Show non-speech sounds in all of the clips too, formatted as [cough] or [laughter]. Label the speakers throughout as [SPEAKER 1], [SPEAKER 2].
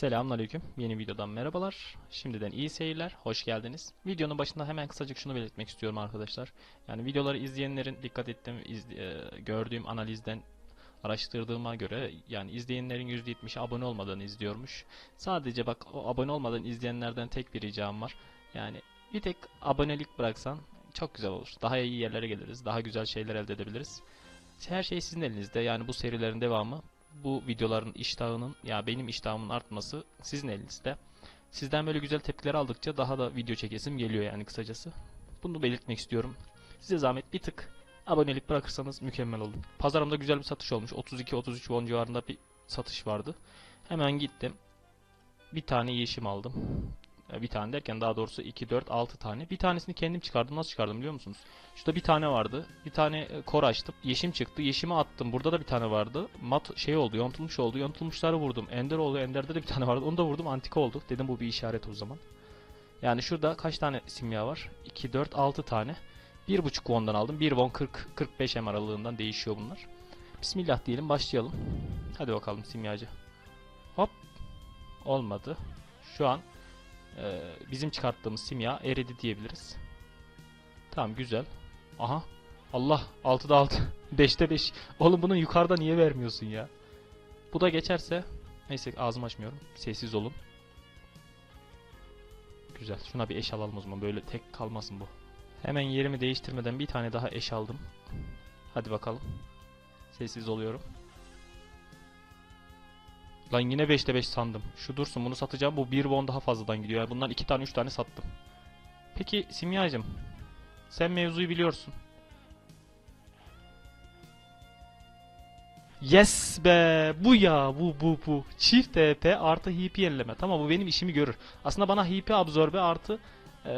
[SPEAKER 1] Selamünaleyküm. Yeni videodan merhabalar. Şimdiden iyi seyirler. Hoş geldiniz. Videonun başında hemen kısacık şunu belirtmek istiyorum arkadaşlar. Yani videoları izleyenlerin dikkat ettiğim, iz- e, gördüğüm analizden araştırdığıma göre yani izleyenlerin %70'i abone olmadan izliyormuş. Sadece bak o abone olmadan izleyenlerden tek bir ricam var. Yani bir tek abonelik bıraksan çok güzel olur. Daha iyi yerlere geliriz. Daha güzel şeyler elde edebiliriz. Her şey sizin elinizde. Yani bu serilerin devamı bu videoların iştahının ya benim iştahımın artması sizin elinizde. Sizden böyle güzel tepkiler aldıkça daha da video çekesim geliyor yani kısacası. Bunu belirtmek istiyorum. Size zahmet bir tık abonelik bırakırsanız mükemmel olur. Pazarımda güzel bir satış olmuş. 32-33 won civarında bir satış vardı. Hemen gittim. Bir tane yeşim aldım. E, Bir tane derken daha doğrusu 2, 4, 6 tane. Bir tanesini kendim çıkardım. Nasıl çıkardım biliyor musunuz? Şurada bir tane vardı. Bir tane e, kor açtım. Yeşim çıktı. Yeşimi attım. Burada da bir tane vardı. Mat şey oldu. Yontulmuş oldu. Yontulmuşları vurdum. Ender oldu. Ender'de de bir tane vardı. Onu da vurdum. Antika oldu. Dedim bu bir işaret o zaman. Yani şurada kaç tane simya var? 2, 4, 6 tane. 1.5 won'dan aldım. 1 won 40 45 M aralığından değişiyor bunlar. Bismillah diyelim başlayalım. Hadi bakalım simyacı. Hop. Olmadı. Şu an e, bizim çıkarttığımız simya eridi diyebiliriz. Tamam güzel. Aha. Allah 6'da 6. 5'te 5. Oğlum bunu yukarıda niye vermiyorsun ya? Bu da geçerse neyse ağzımı açmıyorum. Sessiz olun. Güzel. Şuna bir eş alalım o zaman. Böyle tek kalmasın bu. Hemen yerimi değiştirmeden bir tane daha eş aldım. Hadi bakalım. Sessiz oluyorum. Lan yine 5'te 5 sandım. Şu dursun bunu satacağım. Bu 1 won daha fazladan gidiyor. Yani bundan 2 tane 3 tane sattım. Peki Simyacım. Sen mevzuyu biliyorsun. Yes be bu ya bu bu bu çift TP artı HP yenileme tamam bu benim işimi görür aslında bana HP absorbe artı e,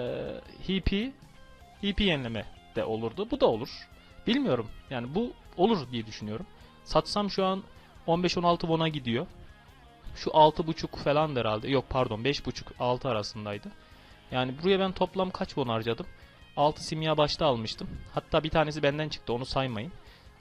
[SPEAKER 1] HP HP yenileme de olurdu bu da olur bilmiyorum yani bu olur diye düşünüyorum satsam şu an 15-16 won'a gidiyor şu 6.5 falan herhalde yok pardon 5.5 6 arasındaydı yani buraya ben toplam kaç won harcadım 6 simya başta almıştım hatta bir tanesi benden çıktı onu saymayın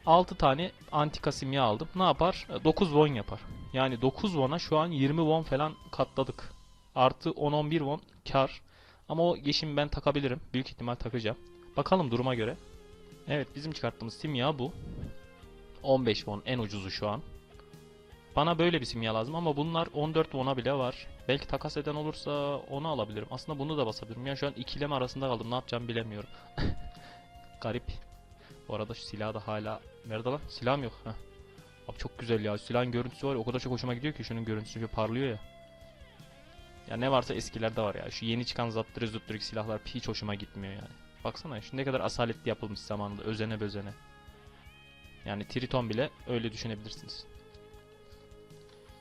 [SPEAKER 1] 6 tane antika simya aldım. Ne yapar? E, 9 won yapar. Yani 9 won'a şu an 20 won falan katladık. Artı 10-11 won kar. Ama o yeşimi ben takabilirim. Büyük ihtimal takacağım. Bakalım duruma göre. Evet bizim çıkarttığımız simya bu. 15 won en ucuzu şu an. Bana böyle bir simya lazım ama bunlar 14 won'a bile var. Belki takas eden olursa onu alabilirim. Aslında bunu da basabilirim. Yani şu an ikileme arasında kaldım. Ne yapacağımı bilemiyorum. [laughs] Garip. Bu arada şu silah da hala... Nerede lan? Silahım yok. Heh. Abi çok güzel ya. Silahın görüntüsü var ya, o kadar çok hoşuma gidiyor ki şunun görüntüsü şöyle parlıyor ya. Ya ne varsa eskilerde var ya. Şu yeni çıkan zaptırı zuptırık silahlar hiç hoşuma gitmiyor yani. Baksana şu ne kadar asaletli yapılmış zamanında. Özene bözene. Yani Triton bile öyle düşünebilirsiniz.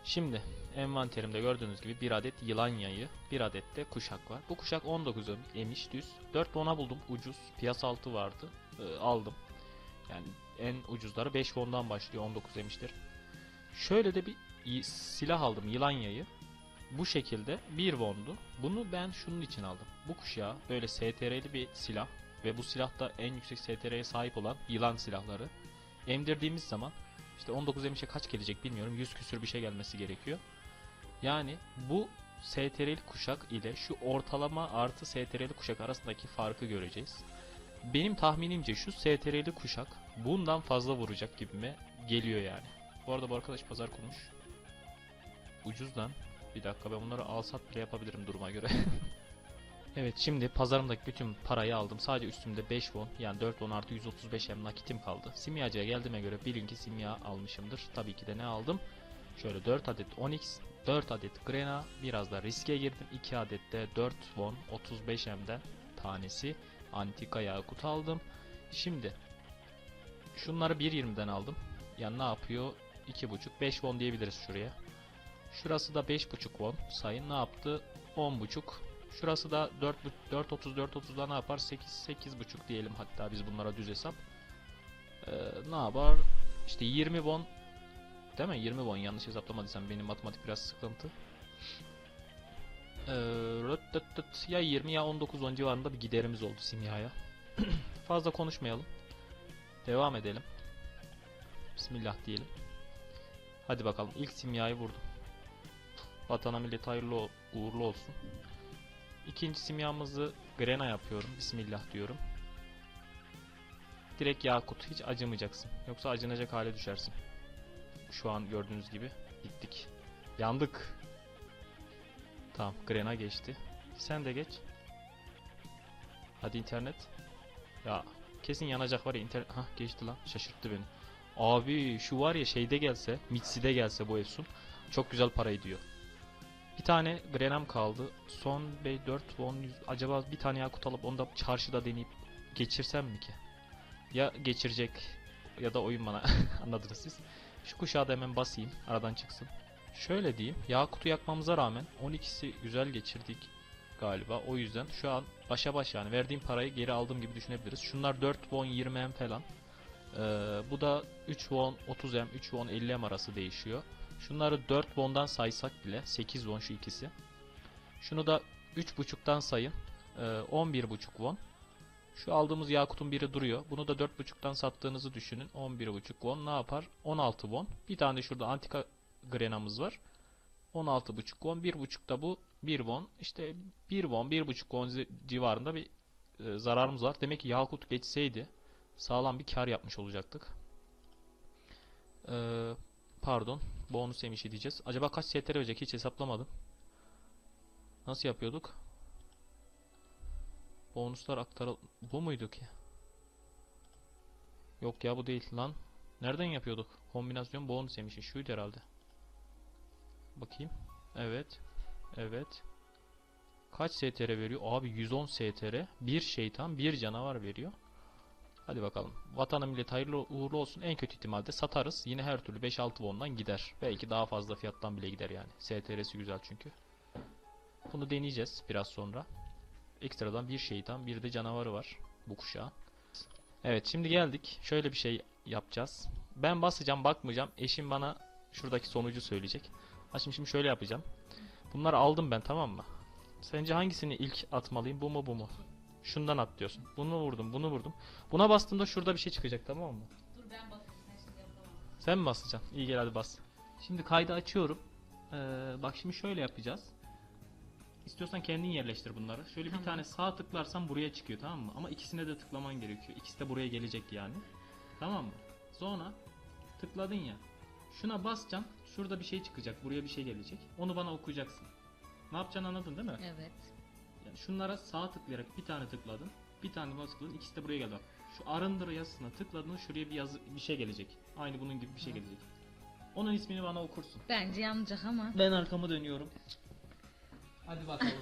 [SPEAKER 1] Şimdi envanterimde gördüğünüz gibi bir adet yılan yayı, bir adet de kuşak var. Bu kuşak 19 emiş düz. 4 bona buldum ucuz. Piyasa altı vardı. Ee, aldım. Yani en ucuzları 5 won'dan başlıyor 19 emiştir. Şöyle de bir silah aldım yılan yayı. Bu şekilde 1 won'du. Bunu ben şunun için aldım. Bu kuşağı böyle STR'li bir silah ve bu silah da en yüksek STR'ye sahip olan yılan silahları. Emdirdiğimiz zaman işte 19 emişe kaç gelecek bilmiyorum. 100 küsür bir şey gelmesi gerekiyor. Yani bu STR'li kuşak ile şu ortalama artı STR'li kuşak arasındaki farkı göreceğiz. Benim tahminimce şu STR'li kuşak bundan fazla vuracak gibime geliyor yani. Bu arada bu arkadaş pazar kurmuş. Ucuzdan. Bir dakika ben bunları al sat bile yapabilirim duruma göre. [laughs] evet şimdi pazarımdaki bütün parayı aldım. Sadece üstümde 5 won yani 4 won artı 135 hem nakitim kaldı. Simyacıya geldiğime göre bilin ki simya almışımdır. Tabii ki de ne aldım? Şöyle 4 adet Onyx, 4 adet Grena, biraz da riske girdim. 2 adet de 4 won 35 hemden tanesi antika yakut aldım. Şimdi şunları 1.20'den aldım. Yani ne yapıyor? 2.5 5 won diyebiliriz şuraya. Şurası da 5.5 won. Sayın ne yaptı? 10.5. Şurası da 4 4.30 4.30'da ne yapar? 8 8.5 diyelim hatta biz bunlara düz hesap. Ee, ne yapar? İşte 20 won Değil mi? 20 won yanlış hesaplamadıysam benim matematik biraz sıkıntı. Ee, rıt tıt tıt. ya 20 ya 19 won civarında bir giderimiz oldu simyaya. [clears throat] Fazla konuşmayalım. Devam edelim. Bismillah diyelim. Hadi bakalım ilk simyayı vurdum. Vatana millet hayırlı uğurlu olsun. İkinci simyamızı Grena yapıyorum. Bismillah diyorum. Direkt Yakut. Hiç acımayacaksın. Yoksa acınacak hale düşersin. Şu an gördüğünüz gibi. Gittik. Yandık. Tamam. Grena geçti. Sen de geç. Hadi internet. Ya kesin yanacak var ya internet. Hah geçti lan. Şaşırttı beni. Abi şu var ya şeyde gelse, Mitsi'de gelse bu Efsun çok güzel para ediyor. Bir tane Grenam kaldı. Son 4 won 100 acaba bir tane yakut alıp onu da çarşıda deneyip geçirsem mi ki? Ya geçirecek ya da oyun bana [laughs] anladınız siz. Şu kuşağı da hemen basayım aradan çıksın. Şöyle diyeyim Yakut'u yakmamıza rağmen 12'si güzel geçirdik galiba. O yüzden şu an başa baş yani verdiğim parayı geri aldığım gibi düşünebiliriz. Şunlar 4 won 20 m falan. Ee, bu da 3 won 30 m 3 won 50 m arası değişiyor. Şunları 4 won'dan saysak bile 8 won şu ikisi. Şunu da 3.5'tan sayın. Ee, 11.5 won. Şu aldığımız yakutun biri duruyor. Bunu da 4.5'tan sattığınızı düşünün. 11.5 won ne yapar? 16 won. Bir tane şurada antika grenamız var. 16.5 won. 1.5 da bu 1 won. İşte 1 won, 1.5 won civarında bir e, zararımız var. Demek ki yakut geçseydi sağlam bir kar yapmış olacaktık. Ee, pardon. Bonus emişi diyeceğiz. Acaba kaç STR verecek hiç hesaplamadım. Nasıl yapıyorduk? Bonuslar aktarıl... Bu muydu ki? Yok ya bu değil lan. Nereden yapıyorduk? Kombinasyon bonus emişi. Şuydu herhalde. Bakayım. Evet. Evet. Kaç STR veriyor? Abi 110 STR. Bir şeytan, bir canavar veriyor. Hadi bakalım. Vatana millet hayırlı uğurlu olsun. En kötü ihtimalde satarız. Yine her türlü 5-6 won'dan gider. Belki daha fazla fiyattan bile gider yani. STR'si güzel çünkü. Bunu deneyeceğiz biraz sonra. Ekstradan bir şeytan, bir de canavarı var bu kuşağın. Evet şimdi geldik. Şöyle bir şey yapacağız. Ben basacağım bakmayacağım. Eşim bana şuradaki sonucu söyleyecek. Ha şimdi, şimdi şöyle yapacağım. Bunları aldım ben tamam mı? Sence hangisini ilk atmalıyım? Bu mu bu mu? Şundan at diyorsun. Bunu vurdum, bunu vurdum. Buna bastığımda şurada bir şey çıkacak tamam mı?
[SPEAKER 2] Dur ben basayım sen şimdi yapamam.
[SPEAKER 1] Sen mi basacaksın? İyi gel hadi bas. Şimdi kaydı açıyorum. Ee, bak şimdi şöyle yapacağız. İstiyorsan kendin yerleştir bunları. Şöyle bir tane sağ tıklarsan buraya çıkıyor tamam mı? Ama ikisine de tıklaman gerekiyor. İkisi de buraya gelecek yani. Tamam mı? Sonra tıkladın ya. Şuna basacaksın. Şurada bir şey çıkacak. Buraya bir şey gelecek. Onu bana okuyacaksın. Ne yapacağını anladın değil mi?
[SPEAKER 2] Evet.
[SPEAKER 1] Yani şunlara sağ tıklayarak bir tane tıkladın. Bir tane bas tıkladın. İkisi de buraya geldi bak. Şu arındır yazısına tıkladın. Şuraya bir yazı bir şey gelecek. Aynı bunun gibi bir şey gelecek. Onun ismini bana okursun.
[SPEAKER 2] Bence yanacak ama.
[SPEAKER 1] Ben arkamı dönüyorum. Hadi bakalım. [laughs]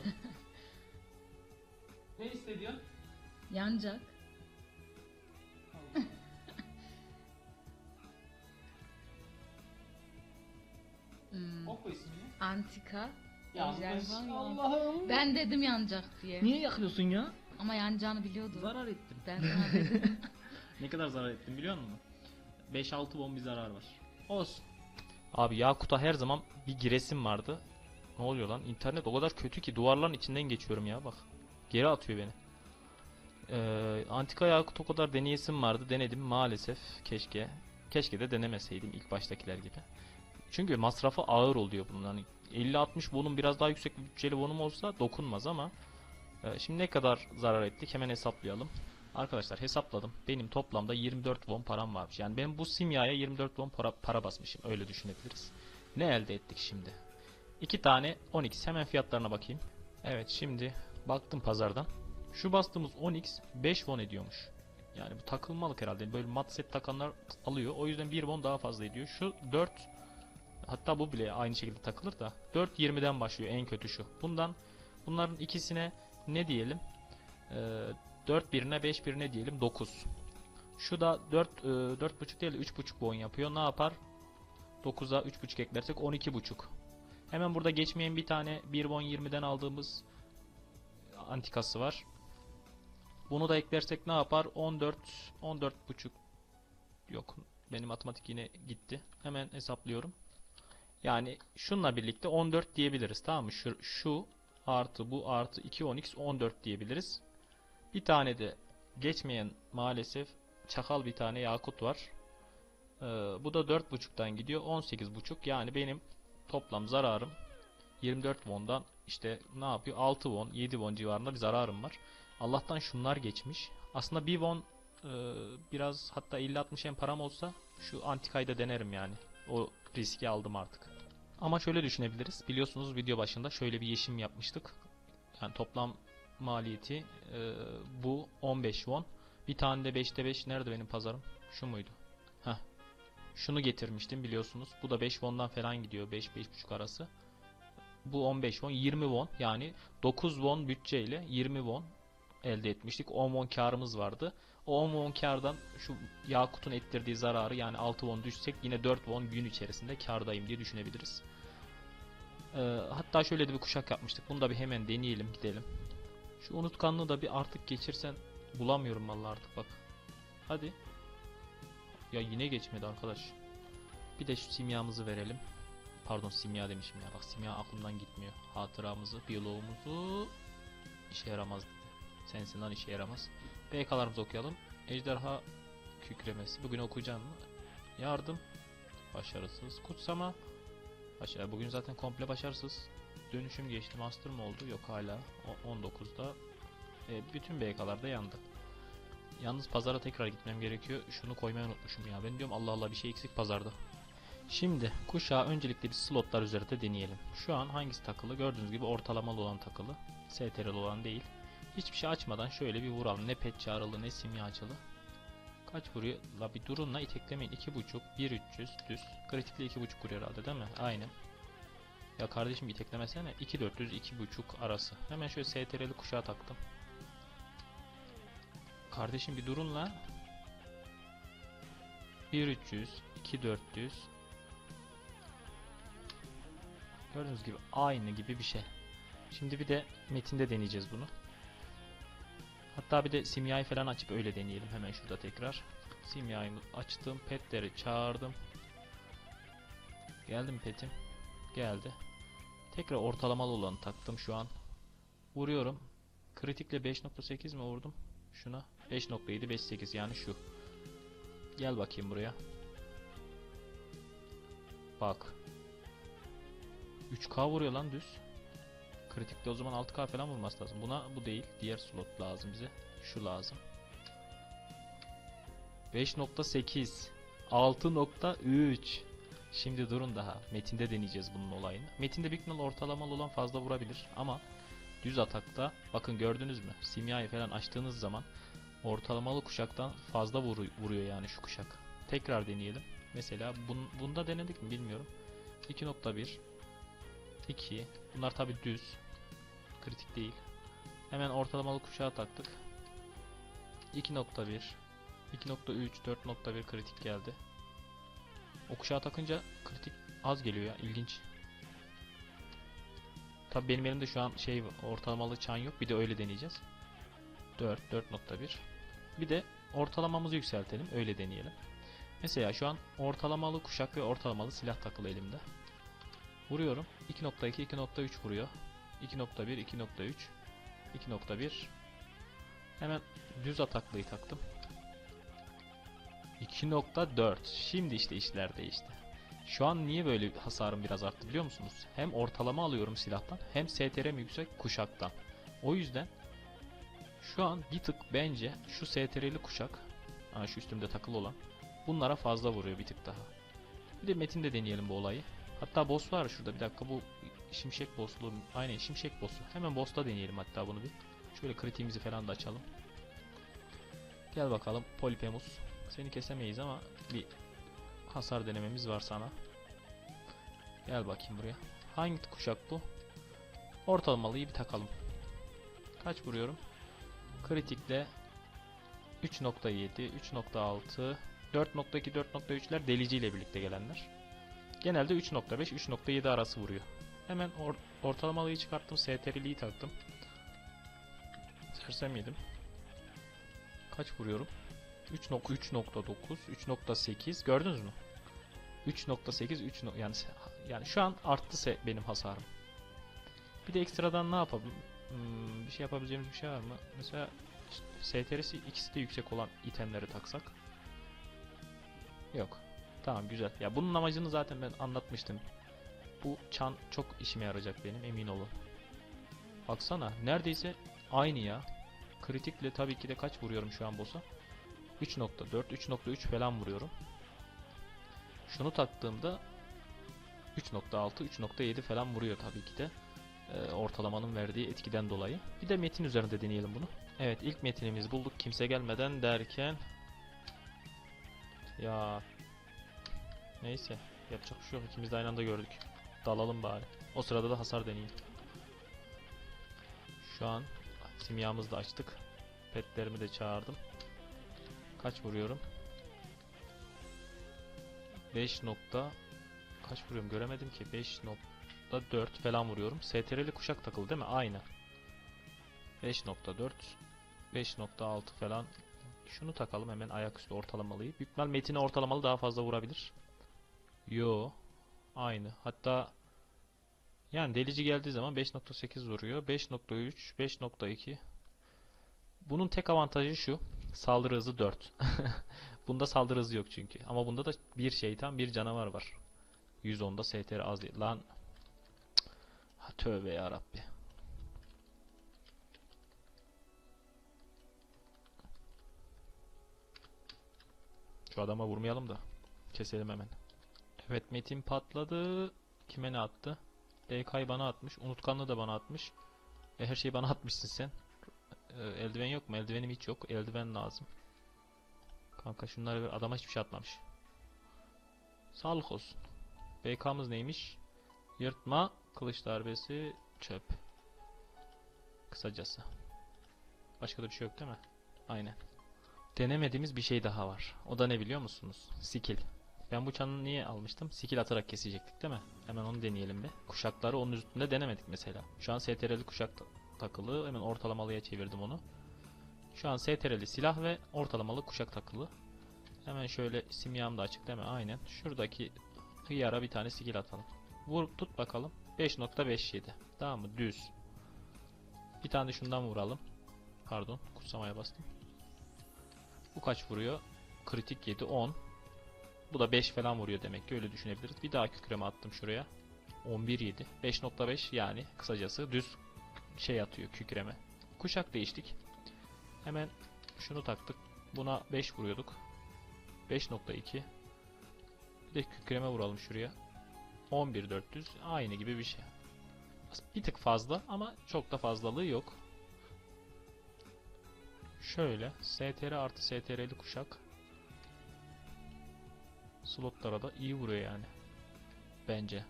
[SPEAKER 1] ne hissediyorsun?
[SPEAKER 2] Yanacak. [laughs] Hmm,
[SPEAKER 1] Oku ismini.
[SPEAKER 2] antika. Yok.
[SPEAKER 1] Allah'ım.
[SPEAKER 2] Ben dedim yanacak diye.
[SPEAKER 1] Niye yakıyorsun ya?
[SPEAKER 2] Ama yanacağını biliyordum.
[SPEAKER 1] Zarar ettim.
[SPEAKER 2] Ben sana dedim. [laughs]
[SPEAKER 1] Ne kadar zarar ettim biliyor musun? 5-6 won bir zarar var. Olsun. Abi Yakut'a her zaman bir giresim vardı. Ne oluyor lan? İnternet o kadar kötü ki duvarların içinden geçiyorum ya bak. Geri atıyor beni. Ee, Antika Yakut o kadar deneyesim vardı. Denedim maalesef. Keşke. Keşke de denemeseydim ilk baştakiler gibi. Çünkü masrafı ağır oluyor bunun. Hani 50-60 bonum biraz daha yüksek bir bütçeli bonum olsa dokunmaz ama e, şimdi ne kadar zarar ettik hemen hesaplayalım. Arkadaşlar hesapladım. Benim toplamda 24 won param varmış. Yani ben bu simyaya 24 won para, para basmışım. Öyle düşünebiliriz. Ne elde ettik şimdi? İki tane 12. Hemen fiyatlarına bakayım. Evet şimdi baktım pazardan. Şu bastığımız 10x 5 won ediyormuş. Yani bu takılmalık herhalde. Böyle mat set takanlar alıyor. O yüzden 1 won daha fazla ediyor. Şu 4 hatta bu bile aynı şekilde takılır da 4 20'den başlıyor en kötü şu. Bundan bunların ikisine ne diyelim? Ee, 4 birine 5 birine diyelim 9. Şu da 4 e, 4.5 değil de 3.5 won yapıyor. Ne yapar? 9'a 3.5 eklersek 12.5. Hemen burada geçmeyen bir tane 1 won 20'den aldığımız antikası var. Bunu da eklersek ne yapar? 14 14.5 yok. Benim matematik yine gitti. Hemen hesaplıyorum. Yani şunla birlikte 14 diyebiliriz. Tamam mı? Şu, şu artı bu artı 2 10x 14 diyebiliriz. Bir tane de geçmeyen maalesef çakal bir tane yakut var. Ee, bu da 4.5'tan gidiyor. 18.5 yani benim toplam zararım 24 won'dan işte ne yapıyor? 6 won, 7 won civarında bir zararım var. Allah'tan şunlar geçmiş. Aslında bir won e, biraz hatta 50-60 en param olsa şu antikayı da denerim yani. O riski aldım artık. Ama şöyle düşünebiliriz. Biliyorsunuz video başında şöyle bir yeşim yapmıştık. Yani toplam maliyeti e, bu 15 won. Bir tane de 5'te 5 nerede benim pazarım? Şu muydu? Heh. Şunu getirmiştim biliyorsunuz. Bu da 5 won'dan falan gidiyor. 5-5.5 arası. Bu 15 won. 20 won. Yani 9 won bütçeyle 20 won elde etmiştik. 10 won karımız vardı. O 10 won kardan şu Yakut'un ettirdiği zararı yani 6 won düşsek yine 4 won gün içerisinde kardayım diye düşünebiliriz. Ee, hatta şöyle de bir kuşak yapmıştık. Bunu da bir hemen deneyelim gidelim. Şu unutkanlığı da bir artık geçirsen bulamıyorum vallahi artık bak. Hadi. Ya yine geçmedi arkadaş. Bir de şu simyamızı verelim. Pardon simya demişim ya. Bak simya aklımdan gitmiyor. Hatıramızı, biyoloğumuzu işe yaramaz. Sensin lan işe yaramaz. BK'larımızı okuyalım. Ejderha kükremesi. Bugün okuyacağım mı? Yardım. Başarısız. Kutsama. Başarı. Bugün zaten komple başarısız. Dönüşüm geçti. Master mı oldu? Yok hala. O 19'da. E, bütün BK'lar da yandı. Yalnız pazara tekrar gitmem gerekiyor. Şunu koymayı unutmuşum ya. Ben diyorum Allah Allah bir şey eksik pazarda. Şimdi kuşağı öncelikle bir slotlar üzerinde deneyelim. Şu an hangisi takılı? Gördüğünüz gibi ortalamalı olan takılı. STRL olan değil. Hiçbir şey açmadan şöyle bir vuralım. Ne pet çağrılı ne simyacılı. Kaç vuruyor? La bir durun la iteklemeyin. 2.5, 1.300 düz. Kritikli 2.5 vuruyor herhalde değil mi? Aynen. Ya kardeşim iteklemesene. 2.400, 2.5 arası. Hemen şöyle STR'li kuşağı taktım. Kardeşim bir durun la. 1300, 2400. Gördüğünüz gibi aynı gibi bir şey. Şimdi bir de metinde deneyeceğiz bunu. Hatta bir de simyayı falan açıp öyle deneyelim hemen şurada tekrar. Simyayı açtım, petleri çağırdım. Geldi mi petim? Geldi. Tekrar ortalamalı olanı taktım şu an. Vuruyorum. Kritikle 5.8 mi vurdum? Şuna 5.7 5.8 yani şu. Gel bakayım buraya. Bak. 3K vuruyor lan düz. Kritikte o zaman 6K falan vurması lazım. Buna bu değil. Diğer slot lazım bize. Şu lazım. 5.8 6.3 Şimdi durun daha. Metinde deneyeceğiz bunun olayını. Metinde büyük ortalamalı olan fazla vurabilir ama düz atakta bakın gördünüz mü? Simyayı falan açtığınız zaman ortalamalı kuşaktan fazla vuru- vuruyor yani şu kuşak. Tekrar deneyelim. Mesela bun, bunda denedik mi bilmiyorum. 2.1 2 Bunlar tabi düz. Kritik değil. Hemen ortalamalı kuşağı taktık. 2.1 2.3 4.1 kritik geldi. O kuşağı takınca kritik az geliyor ya ilginç. Tabi benim elimde şu an şey ortalamalı çan yok. Bir de öyle deneyeceğiz. 4 4.1 Bir de ortalamamızı yükseltelim. Öyle deneyelim. Mesela şu an ortalamalı kuşak ve ortalamalı silah takılı elimde. Vuruyorum. 2.2 2.3 vuruyor. 2.1 2.3 2.1 Hemen düz ataklıyı taktım. 2.4 Şimdi işte işler değişti. Şu an niye böyle hasarım biraz arttı biliyor musunuz? Hem ortalama alıyorum silahtan hem STR'm yüksek kuşaktan. O yüzden şu an bir tık bence şu STR'li kuşak şu üstümde takılı olan bunlara fazla vuruyor bir tık daha. Bir de metinde deneyelim bu olayı. Hatta boss var şurada bir dakika bu şimşek boss'lu aynen şimşek boss'u. Hemen boss'ta deneyelim hatta bunu bir. Şöyle kritiğimizi falan da açalım. Gel bakalım Polyphemus. Seni kesemeyiz ama bir hasar denememiz var sana. Gel bakayım buraya. Hangi kuşak bu? Ortalamalıyı bir takalım. Kaç vuruyorum? Kritikle 3.7, 3.6, 4.2, 4.3'ler deliciyle birlikte gelenler. Genelde 3.5, 3.7 arası vuruyor. Hemen or ortalamalıyı çıkarttım, STR'liyi taktım. Sersem yedim. Kaç vuruyorum? 3.3.9, 3.8 gördünüz mü? 3.8, 3 no- yani yani şu an arttı benim hasarım. Bir de ekstradan ne yapalım? Hmm, bir şey yapabileceğimiz bir şey var mı? Mesela STR'si ikisi de yüksek olan itemleri taksak. Yok. Tamam güzel. Ya bunun amacını zaten ben anlatmıştım. Bu çan çok işime yarayacak benim emin olun. Baksana neredeyse aynı ya. Kritikle tabii ki de kaç vuruyorum şu an boss'a? 3.4, 3.3 falan vuruyorum. Şunu taktığımda 3.6, 3.7 falan vuruyor tabii ki de. Ee, ortalamanın verdiği etkiden dolayı. Bir de metin üzerinde deneyelim bunu. Evet ilk metinimizi bulduk kimse gelmeden derken ya neyse yapacak bir şey yok ikimiz de aynı anda gördük. Dalalım bari. O sırada da hasar deneyeyim. Şu an simyamızı da açtık. Petlerimi de çağırdım. Kaç vuruyorum? 5 nokta kaç vuruyorum göremedim ki 5.4 falan vuruyorum. STR'li kuşak takılı değil mi? Aynı. 5.4 5.6 falan şunu takalım hemen ayaküstü ortalamalıyı. Büyük ihtimal metine ortalamalı daha fazla vurabilir. Yo. Aynı. Hatta yani delici geldiği zaman 5.8 vuruyor. 5.3, 5.2. Bunun tek avantajı şu. Saldırı hızı 4. [laughs] Bunda saldırı hızı yok çünkü. Ama bunda da bir şeytan, bir canavar var. 110'da STR az değil. Lan. Ha, tövbe ya Rabbi. Şu adama vurmayalım da. Keselim hemen. Evet Metin patladı. Kime ne attı? DK'yı bana atmış. Unutkanlığı da bana atmış. E, her şeyi bana [laughs] atmışsın sen. E, eldiven yok mu? Eldivenim hiç yok. Eldiven lazım. Kanka şunları ver. Adama hiçbir şey atmamış. Sağlık olsun. BK'mız neymiş? Yırtma, kılıç darbesi, çöp. Kısacası. Başka da bir şey yok değil mi? Aynen. Denemediğimiz bir şey daha var. O da ne biliyor musunuz? Skill. Ben bu çanı niye almıştım? Skill atarak kesecektik değil mi? Hemen onu deneyelim bir. Kuşakları onun üstünde denemedik mesela. Şu an STR'li kuşak ta- takılı. Hemen ortalamalıya çevirdim onu. Şu an STR'li silah ve ortalamalı kuşak takılı. Hemen şöyle simyam da açık değil mi? Aynen. Şuradaki hıyara bir tane skill atalım. Vur tut bakalım. 5.57. Tamam mı? Düz. Bir tane şundan vuralım. Pardon. Kutsamaya bastım. Bu kaç vuruyor? Kritik 7 10. Bu da 5 falan vuruyor demek ki öyle düşünebiliriz. Bir daha kükreme attım şuraya. 11 7. 5.5 yani kısacası düz şey atıyor kükreme. Kuşak değiştik. Hemen şunu taktık. Buna 5 vuruyorduk. 5.2. Bir de kükreme vuralım şuraya. 11400 aynı gibi bir şey. Bir tık fazla ama çok da fazlalığı yok. Şöyle STR artı STR'li kuşak slotlara da iyi vuruyor yani. Bence.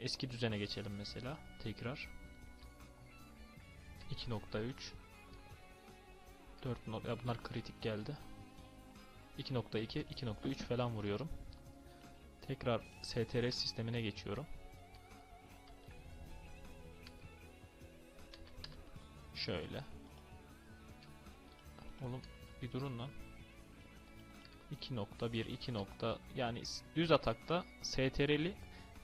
[SPEAKER 1] Eski düzene geçelim mesela. Tekrar. 2.3 4 not ya bunlar kritik geldi. 2.2 2.3 falan vuruyorum. Tekrar STR sistemine geçiyorum. Şöyle. Oğlum bir durun lan. 2.1 2 nokta yani düz atakta STR'li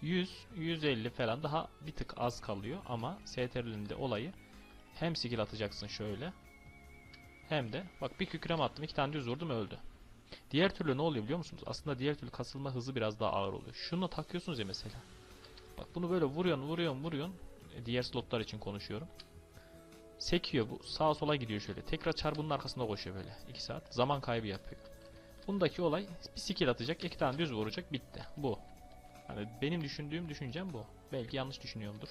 [SPEAKER 1] 100 150 falan daha bir tık az kalıyor ama STR'linin de olayı hem skill atacaksın şöyle hem de bak bir kükrem attım iki tane düz vurdum öldü. Diğer türlü ne oluyor biliyor musunuz? Aslında diğer türlü kasılma hızı biraz daha ağır oluyor. Şunu takıyorsunuz ya mesela. Bak bunu böyle vuruyorsun vuruyorsun vuruyorsun. E, Diğer slotlar için konuşuyorum. Sekiyor bu sağa sola gidiyor şöyle. Tekrar çarpının arkasında koşuyor böyle. 2 saat. Zaman kaybı yapıyor. Bundaki olay bir skill atacak, iki tane düz vuracak, bitti. Bu. Hani benim düşündüğüm düşüncem bu. Belki yanlış düşünüyorumdur.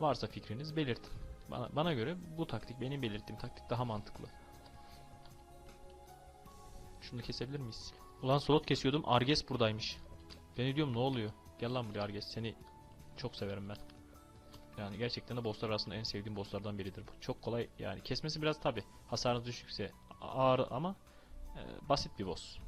[SPEAKER 1] Varsa fikriniz belirtin. Bana, bana göre bu taktik, benim belirttiğim taktik daha mantıklı. Şunu kesebilir miyiz? Ulan slot kesiyordum, Arges buradaymış. Ben diyorum ne oluyor? Gel lan buraya Arges, seni çok severim ben. Yani gerçekten de bosslar arasında en sevdiğim bosslardan biridir bu. Çok kolay yani kesmesi biraz tabi hasarınız düşükse ağır ama e, basit bir boss.